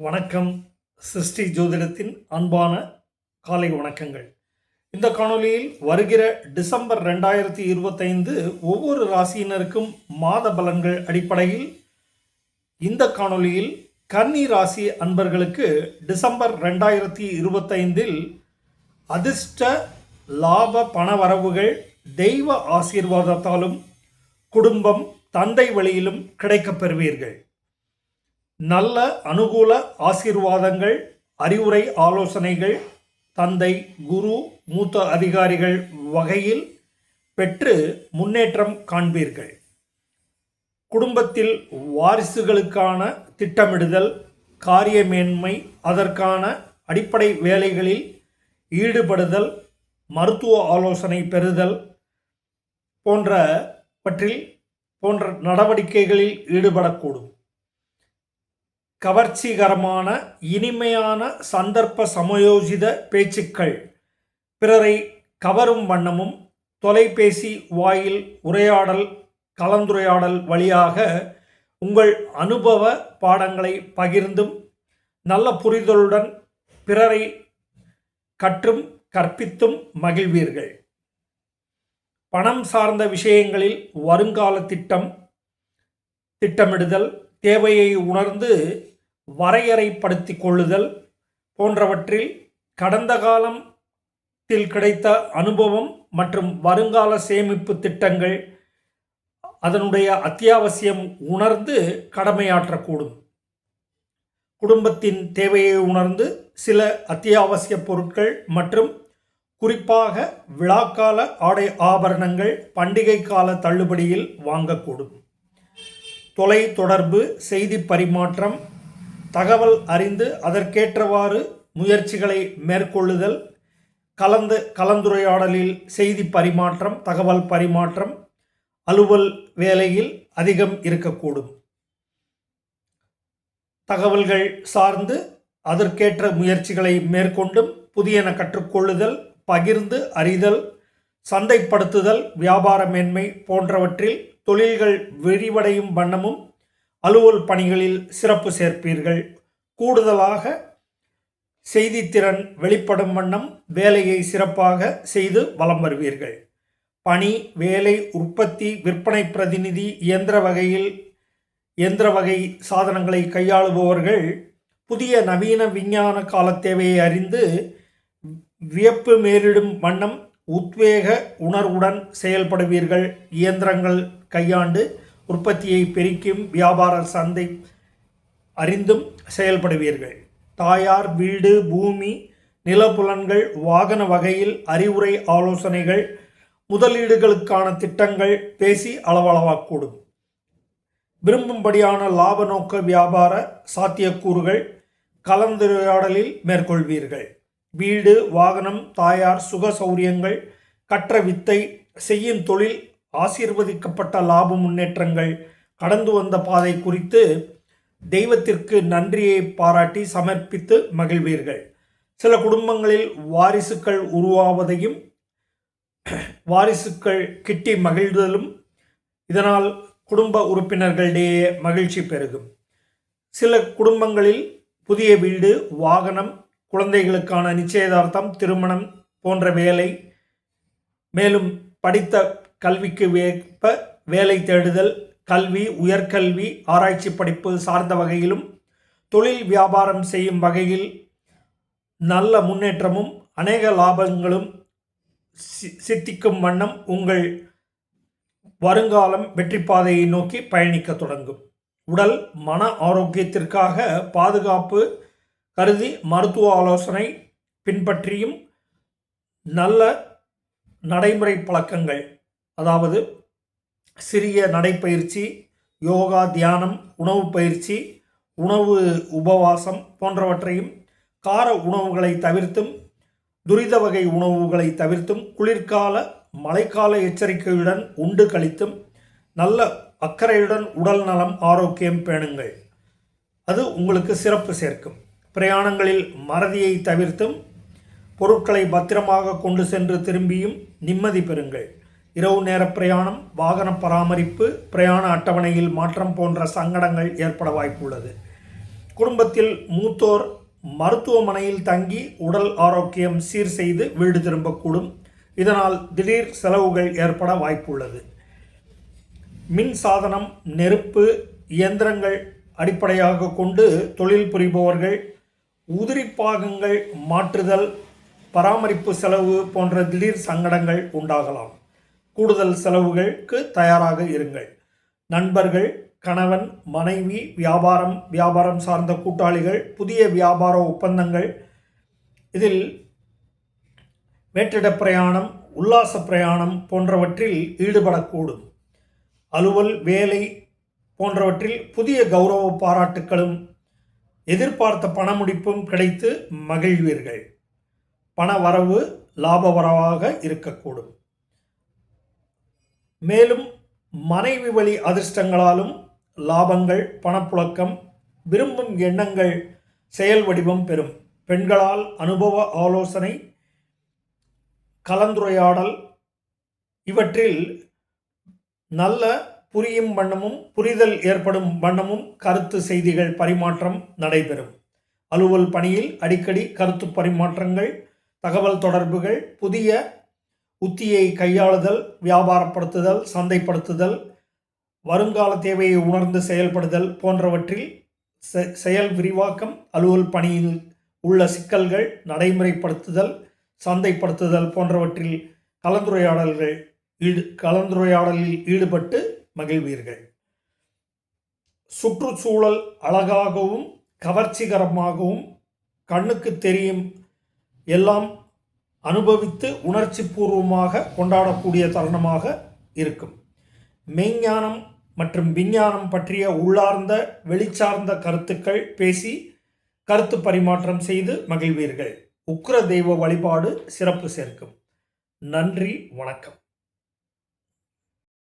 வணக்கம். சிருஷ்டி ஜோதிடத்தின் அன்பான காலை வணக்கங்கள். இந்த காணொளியில் வருகிற டிசம்பர் ரெண்டாயிரத்தி இருபத்தைந்து ஒவ்வொரு ராசியினருக்கும் மாத பலன்கள் அடிப்படையில் இந்த காணொலியில் கன்னி ராசி அன்பர்களுக்கு டிசம்பர் ரெண்டாயிரத்தி இருபத்தைந்தில் அதிர்ஷ்ட லாப பணவரவுகள் தெய்வ ஆசீர்வாதத்தாலும் குடும்பம் தந்தை வழியிலும் கிடைக்கப் பெறுவீர்கள். நல்ல அனுகூல ஆசீர்வாதங்கள் அறிவுரை ஆலோசனைகள் தந்தை குரு மூத்த அதிகாரிகள் வகையில் பெற்று முன்னேற்றம் காண்பீர்கள். குடும்பத்தில் வாரிசுகளுக்கான திட்டமிடுதல் காரியமேன்மை அதற்கான அடிப்படை வேலைகளில் ஈடுபடுதல் மருத்துவ ஆலோசனை பெறுதல் போன்றவற்றில் போன்ற நடவடிக்கைகளில் ஈடுபடக்கூடும். கவர்ச்சிகரமான இனிமையான சந்தர்ப்ப சமயோஜித பேச்சுக்கள். பிறரை கவரும் வண்ணமும் தொலைபேசி வாயில் உரையாடல் கலந்துரையாடல் வழியாக உங்கள் அனுபவ பாடங்களை பகிர்ந்தும் நல்ல புரிதலுடன் பிறரை கற்றும் கற்பித்தும் மகிழ்வீர்கள். பணம் சார்ந்த விஷயங்களில் வருங்கால திட்டம் திட்டமிடுதல் தேவையை உணர்ந்து வரையறைப்படுத்தி கொள்ளுதல் போன்றவற்றில் கடந்த காலத்தில் கிடைத்த அனுபவம் மற்றும் வருங்கால சேமிப்பு திட்டங்கள் அதனுடைய அத்தியாவசியம் உணர்ந்து கடமையாற்றக்கூடும். குடும்பத்தின் தேவையை உணர்ந்து சில அத்தியாவசிய பொருட்கள் மற்றும் குறிப்பாக விழாக்கால ஆடை ஆபரணங்கள் பண்டிகை கால தள்ளுபடியில் வாங்கக்கூடும். தொலை தொடர்பு செய்தி பரிமாற்றம் தகவல் அறிந்து அதற்கேற்றவாறு முயற்சிகளை மேற்கொள்ளுதல் கலந்து கலந்துரையாடலில் செய்தி பரிமாற்றம் தகவல் பரிமாற்றம் அலுவல் வேலையில் அதிகம் இருக்கக்கூடும். தகவல்கள் சார்ந்து அதற்கேற்ற முயற்சிகளை மேற்கொண்டும் புதியன கற்றுக்கொள்ளுதல் பகிர்ந்து அறிதல் சந்தைப்படுத்துதல் வியாபார மேன்மை போன்றவற்றில் தொழில்கள் விரிவடையும் வண்ணமும் அலுவல் பணிகளில் சிறப்பு சேர்ப்பீர்கள். கூடுதலாக செய்தித்திறன் வெளிப்படும் வண்ணம் வேலையை சிறப்பாக செய்து வலம் வருவீர்கள். பணி வேலை உற்பத்தி விற்பனை பிரதிநிதி இயந்திர வகையில் இயந்திர வகை சாதனங்களை கையாளுபவர்கள் புதிய நவீன விஞ்ஞான கால தேவையை அறிந்து வியப்பு மேலிடும் வண்ணம் உத்வேக உணர்வுடன் செயல்படுவீர்கள். இயந்திரங்கள் கையாண்டு உற்பத்தியை பெருக்கும் வியாபார சந்தை அறிந்தும் செயல்படுவீர்கள். தாயார் வீடு பூமி நிலப்புலன்கள் வாகன வகையில் அறிவுரை ஆலோசனைகள் முதலீடுகளுக்கான திட்டங்கள் பேசி அளவளவாக்கூடும். விரும்பும்படியான லாப நோக்க வியாபார சாத்தியக்கூறுகள் கலந்துரையாடலில் மேற்கொள்வீர்கள். வீடு வாகனம் தாயார் சுக சௌரியங்கள் கற்ற வித்தை செய்யும் தொழில் ஆசீர்வதிக்கப்பட்ட லாப முன்னேற்றங்கள் கடந்து வந்த பாதை குறித்து தெய்வத்திற்கு நன்றியை பாராட்டி சமர்ப்பித்து மகிழ்வீர்கள். சில குடும்பங்களில் வாரிசுக்கள் உருவாவதையும் வாரிசுக்கள் கிட்டி மகிழ்தலும் இதனால் குடும்ப உறுப்பினர்களிடையே மகிழ்ச்சி பெருகும். சில குடும்பங்களில் புதிய வீடு வாகனம் குழந்தைகளுக்கான நிச்சயதார்த்தம் திருமணம் போன்ற வேலை மேலும் படித்த கல்விக்கு வேப்ப வேலை தேடுதல் கல்வி உயர்கல்வி ஆராய்ச்சி படிப்பு சார்ந்த வகையிலும் தொழில் வியாபாரம் செய்யும் வகையில் நல்ல முன்னேற்றமும் அநேக லாபங்களும் சித்திக்கும் வண்ணம் உங்கள் வருங்காலம் வெற்றி பாதையை நோக்கி பயணிக்க தொடங்கும். உடல் மன ஆரோக்கியத்திற்காக பாதுகாப்பு கருதி மருத்துவ ஆலோசனை பின்பற்றியும் நல்ல நடைமுறை பழக்கங்கள் அதாவது சிறிய நடைப்பயிற்சி யோகா தியானம் உணவு பயிற்சி உணவு உபவாசம் போன்றவற்றையும் கார உணவுகளை தவிர்த்தும் துரித வகை உணவுகளை தவிர்த்தும் குளிர்கால மழைக்கால எச்சரிக்கையுடன் உண்டு கழித்தும் நல்ல அக்கறையுடன் உடல் நலம் ஆரோக்கியம் பேணுங்கள். அது உங்களுக்கு சிறப்பு சேர்க்கும். பிரயாணங்களில் மறதியை தவிர்த்தும் பொருட்களை பத்திரமாக கொண்டு சென்று திரும்பியும் நிம்மதி பெறுங்கள். இரவு நேர பிரயாணம் வாகன பராமரிப்பு பிரயாண அட்டவணையில் மாற்றம் போன்ற சங்கடங்கள் ஏற்பட வாய்ப்புள்ளது. குடும்பத்தில் மூத்தோர் மருத்துவமனையில் தங்கி உடல் ஆரோக்கியம் சீர் செய்து வீடு திரும்பக்கூடும். இதனால் திடீர் செலவுகள் ஏற்பட வாய்ப்புள்ளது. மின் சாதனம் நெருப்பு இயந்திரங்கள் அடிப்படையாக கொண்டு தொழில் புரிபவர்கள் உதிரி பாகங்கள் மாற்றுதல் பராமரிப்பு செலவு போன்ற திடீர் சங்கடங்கள் உண்டாகலாம். கூடுதல் செலவுகளுக்கு தயாராக இருங்கள். நண்பர்கள் கணவன் மனைவி வியாபாரம் வியாபாரம் சார்ந்த கூட்டாளிகள் புதிய வியாபார ஒப்பந்தங்கள் இதில் வேற்றிட பிரயாணம் உல்லாச பிரயாணம் போன்றவற்றில் ஈடுபடக்கூடும். அலுவல் வேலை போன்றவற்றில் புதிய கௌரவ பாராட்டுக்களும் எதிர்பார்த்த பணமுடிப்பும் கிடைத்து மகிழ்வீர்கள். பண வரவு லாப வரவாக இருக்கக்கூடும். மேலும் மனைவி வழி அதிர்ஷ்டங்களாலும் லாபங்கள் பணப்புழக்கம் விரும்பும் எண்ணங்கள் செயல் வடிவம் பெறும். பெண்களால் அனுபவ ஆலோசனை கலந்துரையாடல் இவற்றில் நல்ல புரியும் வண்ணமும் புரிதல் ஏற்படும் வண்ணமும் கருத்து செய்திகள் பரிமாற்றம் நடைபெறும். அலுவல் பணியில் அடிக்கடி கருத்து பரிமாற்றங்கள் தகவல் தொடர்புகள் புதிய உத்தியை கையாளுதல் வியாபாரப்படுத்துதல் சந்தைப்படுத்துதல் வருங்கால தேவையை உணர்ந்து செயல்படுதல் போன்றவற்றில் செ- செயல் விரிவாக்கம் அலுவல் பணியில் உள்ள சிக்கல்கள் நடைமுறைப்படுத்துதல் சந்தைப்படுத்துதல் போன்றவற்றில் கலந்துரையாடல்கள் ஈடு கலந்துரையாடலில் ஈடுபட்டு மகிழ்வீர்கள். சுற்றுச்சூழல் அழகாகவும் கவர்ச்சிகரமாகவும் கண்ணுக்கு தெரியும் எல்லாம் அனுபவித்து உணர்ச்சி பூர்வமாக கொண்டாடக்கூடிய தருணமாக இருக்கும். மெய்ஞானம் மற்றும் விஞ்ஞானம் பற்றிய உள்ளார்ந்த வெளிச்சார்ந்த கருத்துக்கள் பேசி கருத்து பரிமாற்றம் செய்து மகிழ்வீர்கள். உக்ர தெய்வ வழிபாடு சிறப்பு சேர்க்கும். நன்றி வணக்கம்.